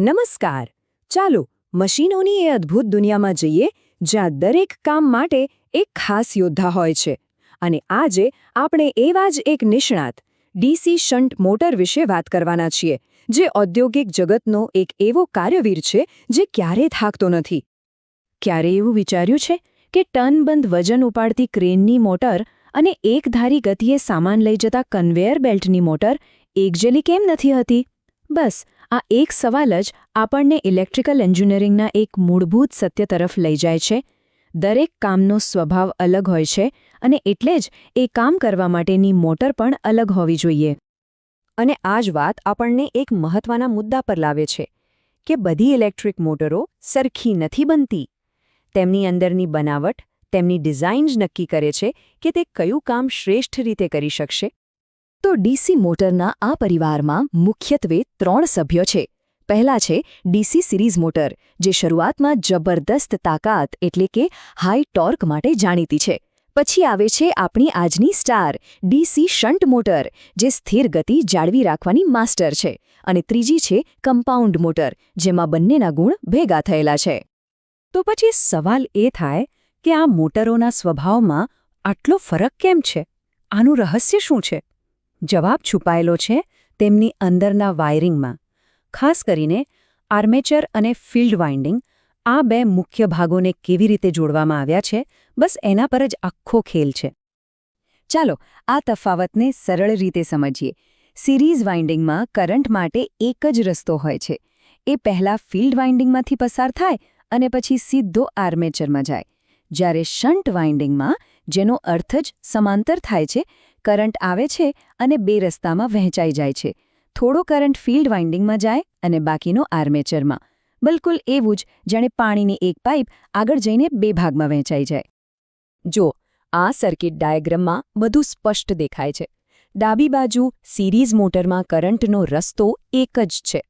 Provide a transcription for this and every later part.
નમસ્કાર. ચાલો, મશીનોની એ અદ્ભુત દુનિયામાં જઈએ, જ્યાં દરેક કામ માટે એક ખાસ યોદ્ધા હોય છે. અને આજે આપણે એવા જ એક નિષ્ણાત ડીસી શન્ટ મોટર વિશે વાત કરવાના છીએ, જે ઔદ્યોગિક જગતનો એક એવો કાર્યવીર છે, જે ક્યારેય થાકતો નથી. ક્યારે એવું વિચાર્યું છે કે ટનબંધ વજન ઉપાડતી ક્રેનની મોટર અને એકધારી ગતિએ સામાન લઈ જતા કન્વેયર બેલ્ટની મોટર એકજેલી કેમ નથી હતી? બસ આ એક સવાલ જ આપણને ઇલેક્ટ્રિકલ એન્જિનિયરિંગના એક મૂળભૂત સત્ય તરફ લઈ જાય છે. દરેક કામનો સ્વભાવ અલગ હોય છે અને એટલે જ એ કામ કરવા માટેની મોટર પણ અલગ હોવી જોઈએ. અને આ જ વાત આપણને એક મહત્વના મુદ્દા પર લાવે છે કે બધી ઇલેક્ટ્રિક મોટરો સરખી નથી બનતી. તેમની અંદરની બનાવટ, તેમની ડિઝાઇન જ નક્કી કરે છે કે તે કયું કામ શ્રેષ્ઠ રીતે કરી શકશે. તો ડીસી મોટરના આ પરિવારમાં મુખ્યત્વે ત્રણ સભ્યો છે. પહેલા છે ડીસી સિરીઝ મોટર, જે શરૂઆતમાં જબરદસ્ત તાકાત એટલે કે હાઈ ટોર્ક માટે જાણીતી છે. પછી આવે છે આપણી આજની સ્ટાર ડીસી શન્ટ મોટર, જે સ્થિર ગતિ જાળવી રાખવાની માસ્ટર છે. અને ત્રીજી છે કમ્પાઉન્ડ મોટર, જેમાં બંનેના ગુણ ભેગા થયેલા છે. તો પછી સવાલ એ થાય કે આ મોટરોના સ્વભાવમાં આટલો ફરક કેમ છે? આનું રહસ્ય શું છે? જવાબ છુપાયેલો છે તેમની અંદરના વાયરિંગમાં. ખાસ કરીને આર્મેચર અને ફિલ્ડ વાઇન્ડિંગ આ બે મુખ્ય ભાગોને કેવી રીતે જોડવામાં આવ્યા છે, બસ એના પર જ આખો ખેલ છે. ચાલો આ તફાવતને સરળ રીતે સમજીએ. સિરીઝ વાઇન્ડિંગમાં કરંટ માટે એક જ રસ્તો હોય છે. એ પહેલાં ફિલ્ડ વાઇન્ડિંગમાંથી પસાર થાય અને પછી સીધો આર્મેચરમાં જાય. જ્યારે શન્ટ વાઇન્ડિંગમાં, જેનો અર્થ જ સમાંતર થાય છે કરંટ આવે છે અને બે રસ્તામાં વહેંચાઈ જાય છે. થોડો કરંટ ફિલ્ડ વાઇન્ડિંગમાં જાય અને બાકીનો આર્મેચરમાં. બિલકુલ એવું જ જાણે પાણીની એક પાઇપ આગળ જઈને બે ભાગમાં વહેંચાઈ જાય. જો, આ સર્કિટ ડાયાગ્રામમાં બધું સ્પષ્ટ દેખાય છે. ડાબી બાજુ સિરીઝ મોટરમાં કરંટનો રસ્તો એક જ છે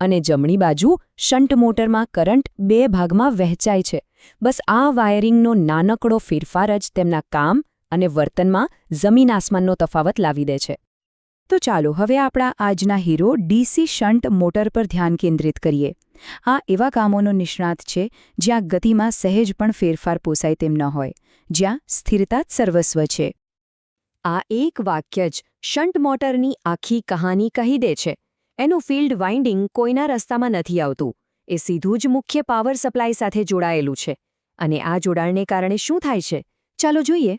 અને જમણી બાજુ શન્ટ મોટરમાં કરંટ બે ભાગમાં વહેંચાય છે. બસ આ વાયરિંગનો નાનકડો ફેરફાર જ તેમના કામ અને વર્તનમાં જમીન આસમાનનો તફાવત લાવી દે છે. તો ચાલો હવે આપણા આજના હીરો ડીસી શન્ટ મોટર પર ધ્યાન કેન્દ્રિત કરીએ. આ એવા કામોનો નિષ્ણાત છે જ્યાં ગતિમાં સહેજ પણ ફેરફાર પોસાય તેમ ન હોય, જ્યાં સ્થિરતા જ સર્વસ્વ છે. આ એક વાક્ય જ શન્ટ મોટરની આખી કહાની કહી દે છે. એનું ફિલ્ડ વાઇન્ડિંગ કોઈના રસ્તામાં નથી આવતું. એ સીધું જ મુખ્ય પાવર સપ્લાય સાથે જોડાયેલું છે. અને આ જોડાણને કારણે શું થાય છે? ચાલો જોઈએ.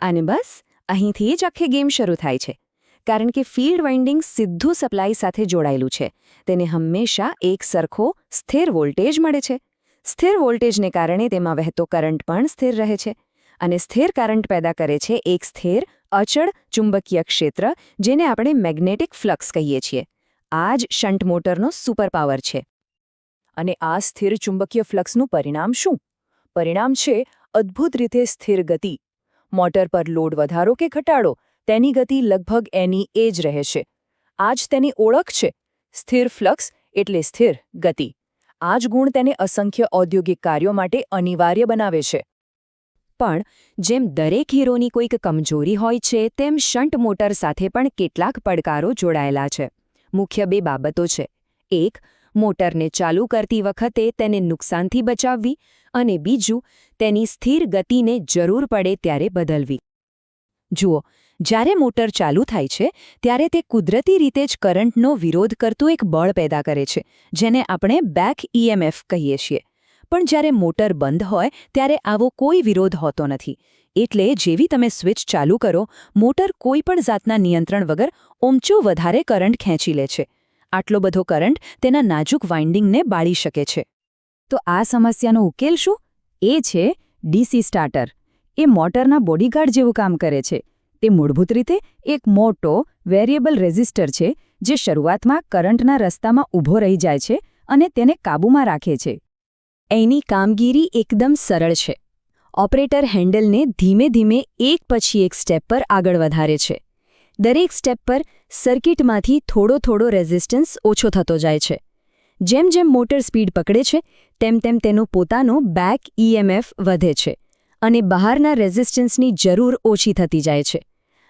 અને બસ, અહીંથી જ આખી ગેમ શરૂ થાય છે. કારણ કે ફિલ્ડ વાઇન્ડિંગ સીધું સપ્લાય સાથે જોડાયેલું છે. તેને હંમેશા એક સરખો, સ્થિર વોલ્ટેજ મળે છે. સ્થિર વોલ્ટેજને કારણે તેમાં વહેતો કરંટ પણ સ્થિર રહે છે. અને સ્થિર કરંટ પેદા કરે છે એક સ્થિર, અચળ, ચુંબકીય ક્ષેત્ર, જેને આપણે મેગ્નેટિક ફ્લક્સ કહીએ છીએ. આ જ શન્ટ મોટરનો સુપરપાવર છે. અને આ સ્થિર ચુંબકીય ફ્લક્સનું પરિણામ શું? પરિણામ છે અદ્ભુત રીતે સ્થિર ગતિ. મોટર પર લોડ વધારો કે ઘટાડો, તેની ગતિ લગભગ એની એ જ રહે છે. આ જ તેની ઓળખ છે. સ્થિર ફ્લક્સ એટલે સ્થિર ગતિ. આ જ ગુણ તેને અસંખ્ય ઔદ્યોગિક કાર્યો માટે અનિવાર્ય બનાવે છે. પણ જેમ દરેક હીરોની કોઈક કમજોરી હોય છે, તેમ શન્ટ મોટર સાથે પણ કેટલાક પડકારો જોડાયેલા છે. મુખ્ય બે બાબતો છે. એક મોટરને ચાલુ કરતી વખતે તેને નુકસાનથી બચાવવી અને બીજું, તેની સ્થિર ગતિને જરૂર પડે ત્યારે બદલવી. જુઓ, જ્યારે મોટર ચાલુ થાય છે, ત્યારે તે કુદરતી રીતે જ કરંટનો વિરોધ કરતું એક બળ પેદા કરે છે, જેને આપણે બેક ઈએમએફ કહીએ છીએ. પણ જ્યારે મોટર બંધ હોય, ત્યારે આવો કોઈ વિરોધ હોતો નથી. એટલે જેવી તમે સ્વિચ ચાલુ કરો, મોટર કોઈ પણ જાતના નિયંત્રણ વગર ઓમચો વધારે કરંટ ખેંચી લે છે. આટલો બધો કરંટ તેના નાજુક વાઇન્ડિંગને બાળી શકે છે. તો આ સમસ્યાનો ઉકેલ શું? એ છે ડીસી સ્ટાર્ટર. એ મોટરના બોડીગાર્ડ જેવું કામ કરે છે. તે મૂળભૂત રીતે એક મોટો વેરિયેબલ રેઝિસ્ટર છે, જે શરૂઆતમાં કરંટના રસ્તામાં ઊભો રહી જાય છે અને તેને કાબૂમાં રાખે છે. એની કામગીરી એકદમ સરળ છે. ઓપરેટર હેન્ડલને ધીમે ધીમે એક પછી એક સ્ટેપ પર આગળ વધારે છે. દરેક સ્ટેપ પર સર્કિટમાંથી થોડો થોડો રેઝિસ્ટન્સ ઓછો થતો જાય છે. જેમ જેમ મોટર સ્પીડ પકડે છે, તેમ તેમ તેનો પોતાનો બેક ઈએમએફ વધે છે અને બહારના રેઝિસ્ટન્સની જરૂર ઓછી થતી જાય છે.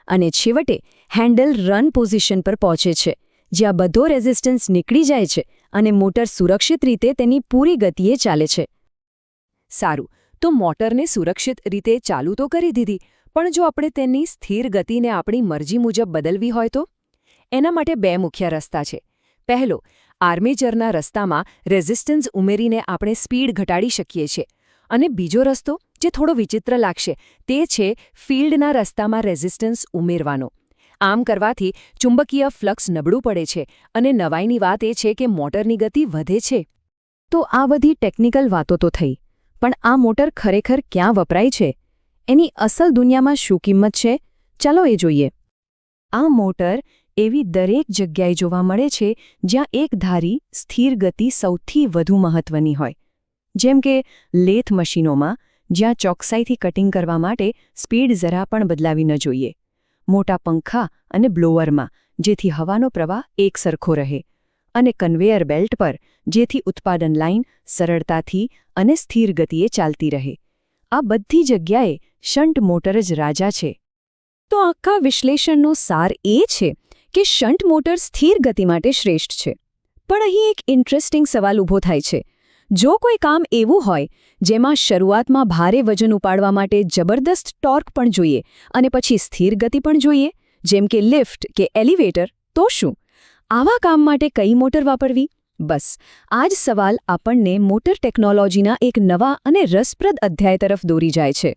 અને છેવટે હેન્ડલ રન પોઝિશન પર પહોંચે છે, જ્યાં બધો રેઝિસ્ટન્સ નીકળી જાય છે અને મોટર સુરક્ષિત રીતે તેની પૂરી ગતિએ ચાલે છે. સારું, તો મોટરને સુરક્ષિત રીતે ચાલુ તો કરી દીધી પણ જો આપણે તેની સ્થિર ગતિને આપણી મરજી મુજબ બદલવી હોય તો? એના માટે બે મુખ્ય રસ્તા છે. પહેલો આર્મેચરના રસ્તામાં રેઝિસ્ટન્સ ઉમેરીને આપણે સ્પીડ ઘટાડી શકીએ છીએ. અને બીજો રસ્તો, જે થોડો વિચિત્ર લાગશે, તે છે ફિલ્ડના રસ્તામાં રેઝિસ્ટન્સ ઉમેરવાનો. આમ કરવાથી ચુંબકીય ફ્લક્સ નબળું પડે છે અને નવાઈની વાત એ છે કે મોટરની ગતિ વધે છે. તો આ બધી ટેકનિકલ વાતો તો થઈ, પણ આ મોટર ખરેખર ક્યાં વપરાય છે? એની અસલ દુનિયામાં શું કિંમત છે? ચાલો એ જોઈએ. આ મોટર એવી દરેક જગ્યાએ જોવા મળે છે જ્યાં એક ધારી સ્થિર ગતિ સૌથી વધુ મહત્વની હોય. જેમ કે લેથ મશીનોમાં, જ્યાં ચોકસાઈથી કટિંગ કરવા માટે સ્પીડ જરા પણ બદલાવી ન જોઈએ. મોટા પંખા અને બ્લોઅરમાં જેથી હવાનો પ્રવાહ એકસરખો રહે. અને કન્વેયર બેલ્ટ પર, જેથી ઉત્પાદન લાઇન સરળતાથી અને સ્થિર ગતિએ ચાલતી રહે. આ બધી જગ્યાએ શન્ટ મોટર જ રાજા છે. તો આખા વિશ્લેષણનો સાર એ છે કે શન્ટ મોટર સ્થિર ગતિ માટે શ્રેષ્ઠ છે. પણ અહીં એક ઇન્ટરેસ્ટિંગ સવાલ ઊભો થાય છે. જો કોઈ કામ એવું હોય, જેમાં શરૂઆતમાં ભારે વજન ઉપાડવા માટે જબરદસ્ત ટોર્ક પણ જોઈએ અને પછી સ્થિર ગતિ પણ જોઈએ, જેમ કે લિફ્ટ કે એલિવેટર, તો શું? આવા કામ માટે કઈ મોટર વાપરવી? બસ, આ જ સવાલ આપણને મોટર ટેકનોલોજીના એક નવા અને રસપ્રદ અધ્યાય તરફ દોરી જાય છે.